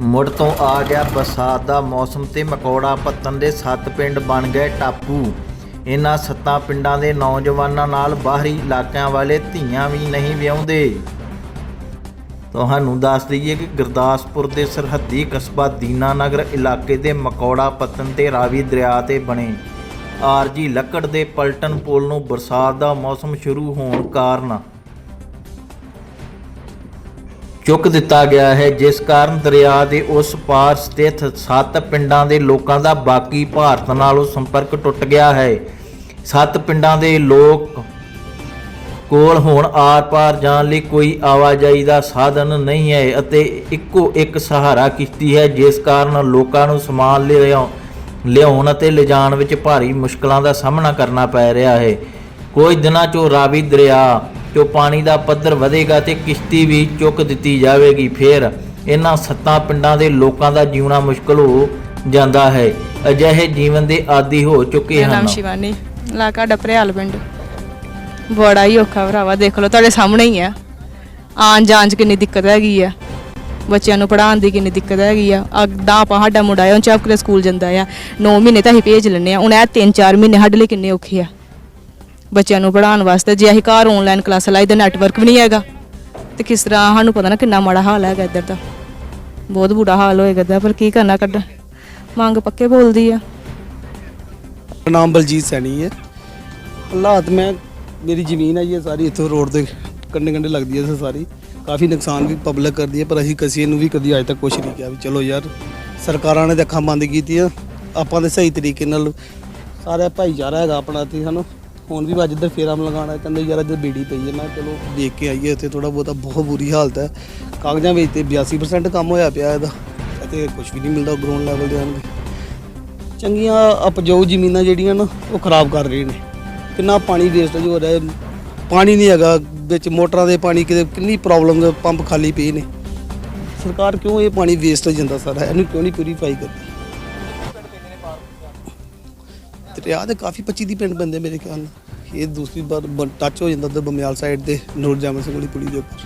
ਮੁੜ ਤੋਂ ਆ ਗਿਆ ਬਰਸਾਤ ਦਾ ਮੌਸਮ ਤੇ ਮਕੌੜਾ ਪੱਤਨ ਦੇ ਸੱਤ ਪਿੰਡ ਬਣ ਗਏ ਟਾਪੂ। ਇਹਨਾਂ ਸੱਤਾਂ ਪਿੰਡਾਂ ਦੇ ਨੌਜਵਾਨਾਂ ਨਾਲ ਬਾਹਰੀ ਇਲਾਕਿਆਂ ਵਾਲੇ ਧੀਆਂ ਵੀ ਨਹੀਂ ਵਿਆਹੁੰਦੇ। ਤੁਹਾਨੂੰ ਦੱਸ ਦਈਏ ਕਿ ਗੁਰਦਾਸਪੁਰ ਦੇ ਸਰਹੱਦੀ ਕਸਬਾ ਦੀਨਾਨਗਰ ਇਲਾਕੇ ਦੇ ਮਕੌੜਾ ਪੱਤਨ ਤੇ ਰਾਵੀ ਦਰਿਆ ਤੇ ਬਣੇ। ਆਰਜੀ ਲੱਕੜ ਦੇ ਪਲਟਨ ਪੁਲ ਨੂੰ ਬਰਸਾਤ ਦਾ ਮੌਸਮ ਸ਼ੁਰੂ ਹੋਣ ਕਾਰਨ ਚੁੱਕ ਦਿੱਤਾ ਗਿਆ ਹੈ, ਜਿਸ ਕਾਰਨ ਦਰਿਆ ਦੇ ਉਸ ਪਾਰ ਸਥਿਤ ਸੱਤ ਪਿੰਡਾਂ ਦੇ ਲੋਕਾਂ ਦਾ ਬਾਕੀ ਭਾਰਤ ਨਾਲੋਂ ਸੰਪਰਕ ਟੁੱਟ ਗਿਆ ਹੈ। ਸੱਤ ਪਿੰਡਾਂ ਦੇ ਲੋਕ ਕੋਲ ਹੁਣ ਆਰ-ਪਾਰ ਜਾਣ ਲਈ ਕੋਈ ਆਵਾਜਾਈ ਦਾ ਸਾਧਨ ਨਹੀਂ ਹੈ ਅਤੇ ਇੱਕੋ ਇੱਕ ਸਹਾਰਾ ਕਿਸ਼ਤੀ ਹੈ, ਜਿਸ ਕਾਰਨ ਲੋਕਾਂ ਨੂੰ ਸਮਾਨ ਲਿਆਉ- ਲਿਆਉਣ ਅਤੇ ਲਿਜਾਣ ਵਿੱਚ ਭਾਰੀ ਮੁਸ਼ਕਲਾਂ ਦਾ ਸਾਹਮਣਾ ਕਰਨਾ ਪੈ ਰਿਹਾ ਹੈ। ਕੁਝ ਦਿਨਾਂ 'ਚੋਂ ਰਾਵੀ ਦਰਿਆ 'ਚੋਂ ਪਾਣੀ ਦਾ ਪੱਧਰ ਵਧੇਗਾ ਤੇ ਕਿਸ਼ਤੀ ਵੀ ਚੁੱਕ ਦਿੱਤੀ ਜਾਵੇਗੀ ਫਿਰ ਇਹਨਾਂ ਸੱਤਾਂ ਪਿੰਡਾਂ ਦੇ ਲੋਕਾਂ ਦਾ ਜੀਉਣਾ ਮੁਸ਼ਕਲ ਹੋ ਜਾਂਦਾ ਹੈ। ਅਜਿਹੇ ਜੀਵਨ ਦੇ ਆਦੀ ਹੋ ਚੁੱਕੇ ਮੇਰਾ ਨਾਮ ਹਨ ਸ਼ਿਵਾਨੀ ਇਲਾਕਾ ਡਪਰਿਆਲ ਪਿੰਡ। ਬੜਾ ਹੀ ਔਖਾ ਭਰਾਵਾ ਦੇਖ ਲਓ ਤੁਹਾਡੇ ਸਾਹਮਣੇ ਹੀ ਆ। ਆਉਣ ਜਾਣ ਚ ਕਿੰਨੀ ਦਿੱਕਤ ਹੈਗੀ ਆ। ਬੱਚਿਆਂ ਨੂੰ ਪੜ੍ਹਾਉਣ ਦੀ ਕਿੰਨੀ ਦਿੱਕਤ ਹੈਗੀ ਆ। ਅੱਦਾ ਆਪਾਂ ਸਾਡਾ ਮੁੰਡਾ ਆ ਉਹ ਕੇ ਸਕੂਲ ਜਾਂਦਾ ਆ। 9 ਮਹੀਨੇ ਤਾਂ ਅਸੀਂ ਭੇਜ ਲੈਂਦੇ ਆ। ਹੁਣ ਇਹ 3-4 ਮਹੀਨੇ ਸਾਡੇ ਲਈ ਕਿੰਨੇ ਔਖੇ ਆ। ਬੱਚਿਆਂ ਨੂੰ ਪੜ੍ਹਾਉਣ ਵਾਸਤੇ। ਜੇ ਅਸੀਂ ਘਰ ਆਨਲਾਈਨ ਕਲਾਸ ਲਾਈ ਤਾਂ ਨੈਟਵਰਕ ਵੀ ਨਹੀਂ ਹੈਗਾ, ਤੇ ਕਿਸ ਤਰ੍ਹਾਂ ਸਾਨੂੰ ਪਤਾ ਨਾ ਕਿੰਨਾ ਮਾੜਾ ਹਾਲ ਹੈਗਾ ਇੱਧਰ ਦਾ ਬਹੁਤ ਬੁਰਾ ਹਾਲ ਹੋਏਗਾ ਇੱਧਰ, ਪਰ ਕੀ ਕਰਨਾ ਕੱਢ ਮੰਗ ਪੱਕੇ ਬੋਲਦੀ ਆ। ਨਾਮ ਬਲਜੀਤ ਸੈਣੀ ਹੈ। ਹਾਲਾਤ ਮੈਂ, ਮੇਰੀ ਜ਼ਮੀਨ ਹੈ ਇਹ ਸਾਰੀ ਇੱਥੋਂ ਰੋਡ ਦੇ ਕੰਢੇ ਕੰਢੇ ਲੱਗਦੀ ਹੈ ਸਾਰੀ। ਕਾਫੀ ਨੁਕਸਾਨ ਵੀ ਪਬਲਿਕ ਕਰਦੀ ਹੈ, ਪਰ ਅਸੀਂ ਕਿਸੇ ਨੂੰ ਵੀ ਕਦੀ ਅਜੇ ਤੱਕ ਕੁਝ ਨਹੀਂ ਕਿਹਾ ਵੀ ਚਲੋ ਯਾਰ, ਸਰਕਾਰਾਂ ਨੇ ਤਾਂ ਅੱਖਾਂ ਬੰਦ ਕੀਤੀਆਂ। ਆਪਾਂ ਦੇ ਸਹੀ ਤਰੀਕੇ ਨਾਲ ਸਾਰਾ ਭਾਈਚਾਰਾ ਹੈਗਾ ਆਪਣਾ ਇੱਥੇ ਸਾਨੂੰ ਹੁਣ ਵੀ ਅੱਜ ਇੱਧਰ ਫੇਰਾ ਲਗਾਉਣਾ, ਕਹਿੰਦੇ ਯਾਰ ਇੱਧਰ ਬੀੜੀ ਪਈ ਹੈ। ਮੈਂ ਚਲੋ ਦੇਖ ਕੇ ਆਈਏ, ਇੱਥੇ ਥੋੜਾ ਬਹੁਤਾ ਬਹੁਤ ਬੁਰੀ ਹਾਲਤ ਹੈ। ਕਾਗਜ਼ਾਂ ਵਿੱਚ ਤੇ 82% ਕੰਮ ਹੋਇਆ ਪਿਆ ਇਹਦਾ ਅਤੇ ਕੁਝ ਵੀ ਨਹੀਂ ਮਿਲਦਾ ਗਰਾਊਂਡ ਲੈਵਲ ਦੇ ਆਣਗੇ ਚੰਗੀਆਂ ਉਪਜਾਊ ਜ਼ਮੀਨਾਂ ਜਿਹੜੀਆਂ ਨਾ, ਉਹ ਖਰਾਬ ਕਰ ਰਹੇ ਨੇ। ਕਿੰਨਾ ਪਾਣੀ ਵੇਸਟੇਜ ਹੋ ਰਿਹਾ ਪਾਣੀ ਨਹੀਂ ਹੈਗਾ, ਵਿੱਚ ਮੋਟਰਾਂ ਦੇ ਪਾਣੀ ਕਿਤੇ ਕਿੰਨੀ ਪ੍ਰੋਬਲਮ ਪੰਪ ਖਾਲੀ ਪਏ ਨੇ। ਸਰਕਾਰ ਕਿਉਂ ਇਹ ਪਾਣੀ ਵੇਸਟ ਹੋ ਜਾਂਦਾ ਸਾਰਾ? ਇਹਨੂੰ ਕਿਉਂ ਨਹੀਂ ਪਿਊਰੀਫਾਈ ਕਰਦੀ? ਦਰਿਆ ਦੇ ਕਾਫੀ 25 ਦੀ ਪਿੰਡ ਬੰਦੇ ਮੇਰੇ ਖਿਆਲ ਨਾਲ। ਇਹ ਦੂਸਰੀ ਵਾਰ ਟੱਚ ਹੋ ਜਾਂਦਾ ਉਧਰ ਬਮਿਆਲ ਸਾਈਡ ਤੇ ਨੂਰ ਜਾਮਨ ਸਿੰਘ ਵਾਲੀ ਪੁਲੀ ਦੇ ਉੱਪਰ।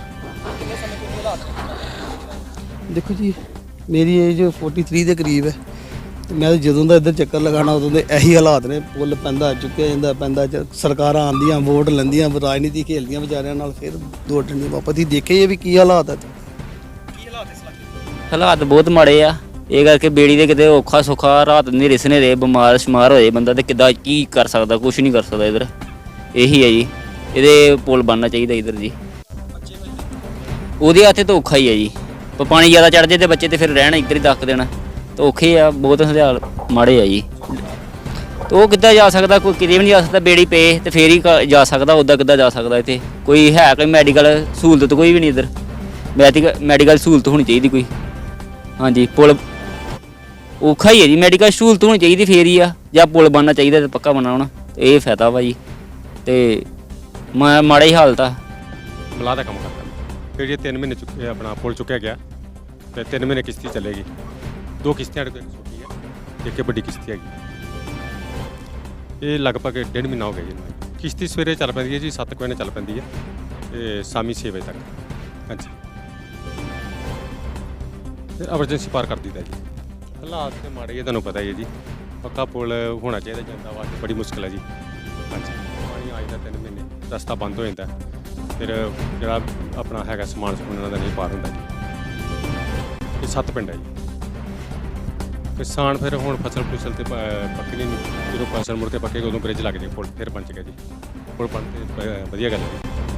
ਦੇਖੋ ਜੀ ਮੇਰੀ ਏਜ 43 ਦੇ ਕਰੀਬ ਹੈ। ਤੇ ਮੈਂ ਜਦੋਂ ਦਾ ਇੱਧਰ ਚੱਕਰ ਲਗਾਣਾ ਉਦੋਂ ਦੇ ਇਹੀ ਹਾਲਾਤ ਨੇ। ਪੁੱਲ ਪੈਂਦਾ ਚੁੱਕਿਆ ਜਾਂਦਾ ਪੈਂਦਾ ਚ- ਸਰਕਾਰਾਂ ਆਂਦੀਆਂ ਵੋਟ ਲੈਂਦੀਆਂ ਰਾਜਨੀਤੀ ਖੇਲਦੀਆਂ ਵਿਚਾਰਿਆਂ ਨਾਲ ਫਿਰ ਦੋ ਟੰਡੀ ਵਾਪਸ। ਹੀ ਦੇਖੇ ਇਹ ਵੀ ਕੀ ਹਾਲਾਤ ਹੈ ਹਾਲਾਤ ਬਹੁਤ ਮਾੜੇ ਆ। ਇਹ ਕਰਕੇ ਬੇੜੀ ਦੇ ਕਿਤੇ ਔਖਾ ਸੁਖਾ ਰਾਤ ਹਨੇਰੇ ਸਨੇਰੇ ਬਿਮਾਰ ਸ਼ਮਾਰ ਹੋਏ ਬੰਦਾ ਤੇ ਕਿੱਦਾਂ ਕੀ ਕਰ ਸਕਦਾ ਕੁਝ ਨਹੀਂ ਕਰ ਸਕਦਾ ਇਧਰ। ਇਹੀ ਹੈ ਜੀ। ਇਹਦੇ ਪੁਲ ਬਣਨਾ ਚਾਹੀਦਾ ਇਧਰ ਜੀ। ਉਹਦੇ ਹੱਥੇ ਤਾਂ ਔਖਾ ਹੀ ਹੈ ਜੀ। ਪਰ ਪਾਣੀ ਜ਼ਿਆਦਾ ਚੜ ਜੇ ਤੇ ਬੱਚੇ ਤੇ ਫਿਰ ਰਹਿਣ ਇੱਧਰ ਹੀ ਦੱਕ ਦੇਣਾ। ਤਾਂ ਔਖੇ ਆ, ਬਹੁਤ ਹਜ਼ਾਰ ਮਾੜੇ ਆ ਜੀ। ਤੇ ਉਹ ਕਿੱਦਾਂ ਜਾ ਸਕਦਾ, ਕੋਈ ਕਿਤੇ ਵੀ ਨਹੀਂ ਜਾ ਸਕਦਾ, ਬੇੜੀ ਪਏ ਤੇ ਫੇਰ ਹੀ ਕ- ਜਾ ਸਕਦਾ, ਉੱਦਾਂ ਕਿੱਦਾਂ ਜਾ ਸਕਦਾ ਇੱਥੇ। ਕੋਈ ਹੈ ਕੋਈ ਮੈਡੀਕਲ ਸਹੂਲਤ ਕੋਈ ਵੀ ਨਹੀਂ ਇੱਧਰ। ਮੈਡੀਕਲ ਮੈਡੀਕਲ ਸਹੂਲਤ ਹੋਣੀ ਚਾਹੀਦੀ ਕੋਈ। ਹਾਂਜੀ, ਪੁਲ ਔਖਾ ਹੀ ਹੈ ਜੀ ਮੈਡੀਕਲ ਸਹੂਲਤ ਹੋਣੀ ਚਾਹੀਦੀ ਫੇਰ ਹੀ ਆ, ਜਾਂ ਪੁਲ ਬਣਨਾ ਚਾਹੀਦਾ ਤੇ ਪੱਕਾ ਬਣਾਉਣਾ ਇਹ ਫਾਇਦਾ ਵਾ ਜੀ, ਤੇ ਮਾ- ਮਾੜਾ ਹੀ ਹਾਲਤ ਆ। ਮਲਾਹ ਦਾ ਕੰਮ ਕਰਦਾ। ਫਿਰ ਇਹ 3 ਮਹੀਨੇ ਚੁੱਕੇ ਆਪਣਾ ਪੁਲ ਚੁੱਕਿਆ ਗਿਆ, ਤੇ 3 ਮਹੀਨੇ ਕਿਸ਼ਤੀ ਚੱਲੇਗੀ। ਦੋ ਕਿਸ਼ਤੀਆਂ ਸਾਡੇ ਕੋਲ ਇੱਕ ਛੋਟੀ ਹੈ ਇੱਕ ਇਹ ਵੱਡੀ ਕਿਸ਼ਤੀ ਹੈਗੀ। ਇਹ ਲਗਭਗ ਡੇਢ ਮਹੀਨਾ ਹੋ ਗਿਆ ਜੀ। ਇਹਨੂੰ। ਕਿਸ਼ਤੀ ਸਵੇਰੇ ਚੱਲ ਪੈਂਦੀ ਹੈ ਜੀ 7 ਵਜੇ ਚੱਲ ਪੈਂਦੀ ਹੈ, ਤੇ ਸ਼ਾਮੀ 6 ਵਜੇ ਤੱਕ। ਹਾਂਜੀ। ਫਿਰ ਐਮਰਜੈਂਸੀ ਪਾਰ ਕਰ ਦਿੱਤਾ ਜੀ। ਹਾਲਾਤ ਤੇ ਮਾੜੇ ਹੀ ਤੁਹਾਨੂੰ ਪਤਾ ਹੀ ਹੈ ਜੀ। ਪੱਕਾ ਪੁਲ ਹੋਣਾ ਚਾਹੀਦਾ ਜਾਂਦਾ ਵਾਸਤੇ ਬੜੀ ਮੁਸ਼ਕਲ ਹੈ ਜੀ। ਹਾਂਜੀ, ਪਾਣੀ ਆ ਜਾਂਦਾ ਤਿੰਨ ਮਹੀਨੇ, ਰਸਤਾ ਬੰਦ ਹੋ ਜਾਂਦਾ। ਫਿਰ ਜਿਹੜਾ ਆਪਣਾ ਹੈਗਾ ਸਮਾਨ ਸਮੂਨ ਉਹਨਾਂ ਦਾ ਨਹੀਂ ਪਾਰ ਹੁੰਦਾ ਜੀ। ਇਹ ਸੱਤ ਪਿੰਡ ਹੈ ਜੀ। ਕਿਸਾਨ ਫਿਰ ਹੁਣ ਫਸਲ ਫੁਸਲ ਤੇ ਪ- ਨਹੀਂ, ਜਦੋਂ ਫਸਲ ਮੁੜ ਕੇ ਪੱਕੇਗਾ ਉਦੋਂ ਬ੍ਰਿਜ ਲੱਗ ਜੇ ਪੁਲ ਫਿਰ ਬਣ ਗਿਆ ਜੀ। ਪੁਲ ਬਣ ਤੇ ਵਧੀਆ ਗੱਲ ਹੈ